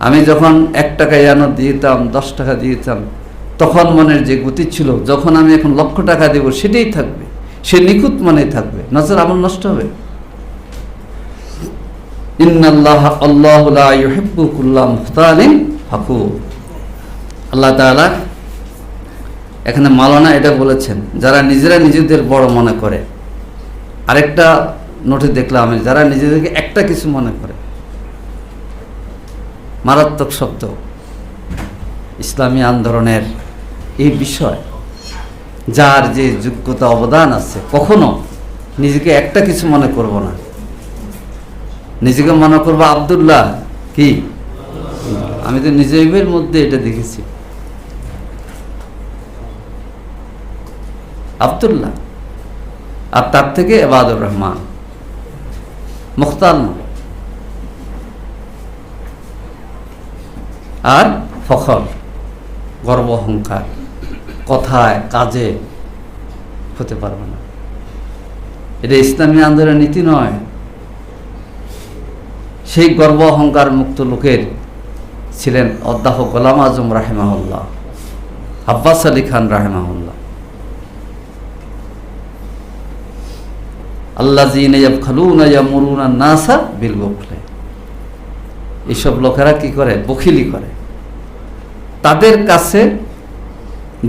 আমি যখন এক টাকা ইয়ানো দিতাম, দশ টাকা দিতাম, তখন মনের যে গতি ছিল, যখন আমি এখন লক্ষ টাকা দেব, সেটাই থাকবে। সে নিখুঁত মানেই থাকবে। নজর আমল নষ্ট হবে? ইন্নাল্লাহ, আল্লাহ লা ইউহিব্বু কুল্লা মুখতালিন ফাকুর। আল্লাহ তাআলা এখানে মালানা এটা বলেছেন, যারা নিজেরা নিজেদের বড় মনে করে। আরেকটা নোটে দেখলাম আমি, যারা নিজেদেরকে একটা কিছু মনে করে। মারাত্মক শব্দ। ইসলামী আন্দোলনের এই বিষয়, যার যে যোগ্যতা, অবদান আছে, কখনো নিজেকে একটা কিছু মনে করব না। নিজেকে মনে করব আবদুল্লাহ কি? আমি তো নিজের মধ্যে এটা দেখেছি। আবদুল্লাহ। আর তার থেকে এবাদুর রহমান। মুখতার নয় আর ফখর, গর্ব অহংকার। কথায়, কাজে হতে পারবে না। এটা ইসলামী আন্দোলনের নীতি নয়। সেই গর্ব অহংকার মুক্ত লোকের ছিলেন অধ্যাপক গোলাম আজম রাহেমাহুল্লাহ, আব্বাস আলী খান রাহেমাহুল্লাহ। আল্লাহ মরুনা নাসা বিল বকলে। এইসব লোকেরা কি করে? বখিলি করে। তাদের কাছে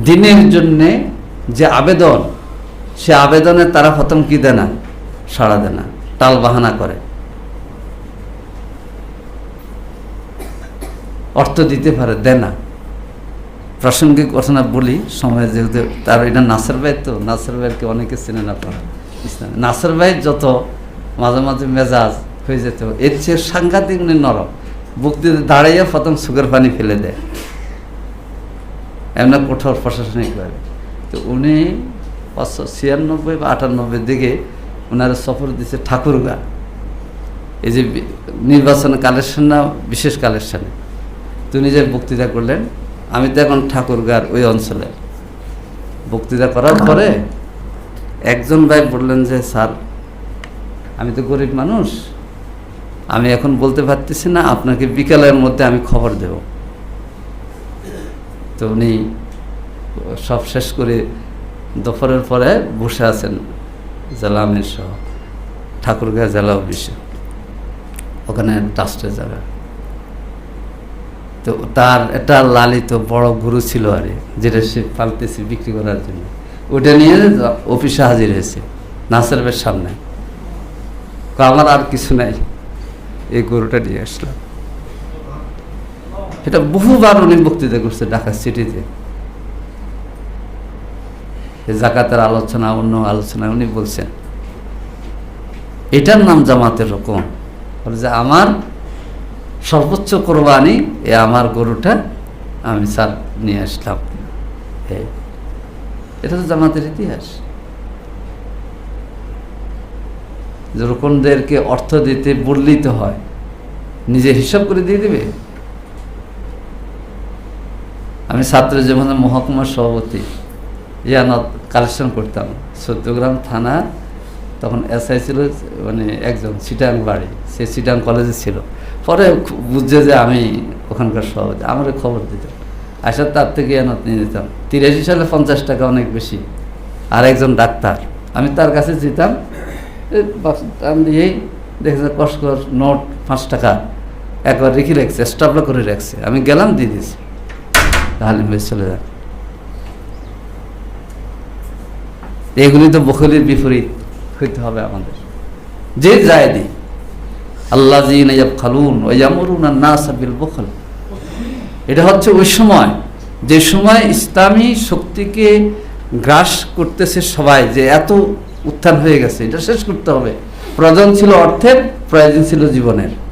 দিনের জন্যে যে আবেদন, সে আবেদনে তারা প্রথম কি দেয় না? সাড়া দেয় না। টাল বাহানা করে। অর্থ দিতে পারে, দেয় না। প্রাসঙ্গিক ঘটনা বলি, সময় যেহেতু তার এটা নাসের ভাই তো, নাসের ভাইকে অনেকে চেনে না পারে নাসের ভাই যত মাঝে মাঝে মেজাজ হয়ে যেত। এর চেয়ে সাংঘাতিক নরম। বুক দিতে দাঁড়াইয়া প্রথম সুগার পানি ফেলে দেয়। এমন কঠোর প্রশাসনিক করে তো উনি পাঁচশো ছিয়ানব্বই বা আটানব্বই দিকে ওনারা সফর দিচ্ছে ঠাকুরগা। এই যে নির্বাচন কালেকশন না, বিশেষ কালেকশনে। তো যে বক্তৃতা করলেন, আমি তো এখন ঠাকুরগার ওই অঞ্চলে। বক্তৃতা করার পরে একজন ভাই বললেন যে, স্যার, আমি তো গরিব মানুষ। আমি এখন বলতে পারতেছি না, আপনাকে বিকালের মধ্যে আমি খবর দেব। তো উনি সব শেষ করে দুপুরের পরে বসে আছেন জেলা আমির সহ, ঠাকুরগাঁ জেলা অফিসে। ওখানে ট্রাস্টের জায়গা তো তার একটা লালিত বড় গুরু ছিল আর যেটা সে পালতেছে বিক্রি করার জন্য। ওটা নিয়ে অফিসে হাজির হয়েছে, নাসের সামনে। আমার আর কিছু নাই। এই গরুটা নিয়ে আসলাম। এটা বহুবার উনি বক্তৃতা করছে ঢাকা সিটিতে। জাকাতের আলোচনা, অন্য আলোচনা উনি বলছেন। এটার নাম জামাতের রকম। যে আমার সর্বোচ্চ কোরবানি, এ আমার গরুটা আমি স্যার নিয়ে আসলাম। এটা তো জামাতের ইতিহাস। রোকনদেরকে অর্থ দিতে বললেই তো হয়, নিজে হিসাব করে দিয়ে দেবে? আমি ছাত্র জীবনে মহকুমার সভাপতি। ইয়ানত কালেকশন করতাম। চৌদ্দগ্রাম থানা, তখন এসআই ছিল মানে একজন সিটাং বাড়ি। সে সিটাং কলেজে ছিল। পরে বুঝছে যে আমি ওখানকার সভাপতি আমার খবর দিত। আসার তার থেকে ইয়ানত নিয়ে যেতাম তিরাশি সালে পঞ্চাশ টাকা অনেক বেশি। আর একজন ডাক্তার। আমি তার কাছে যেতাম দেখেছে নোট পাঁচ টাকা একবার রেখে রাখছে স্টাবলা করে রাখছে। আমি গেলাম, দিয়ে দিয়েছি। তাহলে ভাই চলে যান এগুলি তো বখলির বিপরীত হইতে হবে আমাদের। যে যায় দি। আল্লাহ খালুন ওয়ামরুন না সাবিল বখল। এটা হচ্ছে ওই সময়, যে সময় ইসলামী শক্তিকে গ্রাস করতেছে সবাই, যে এত উত্থান হয়ে গেছে। এটা শেষ করতে হবে। প্রয়োজন ছিল অর্থের প্রয়োজন ছিল জীবনের।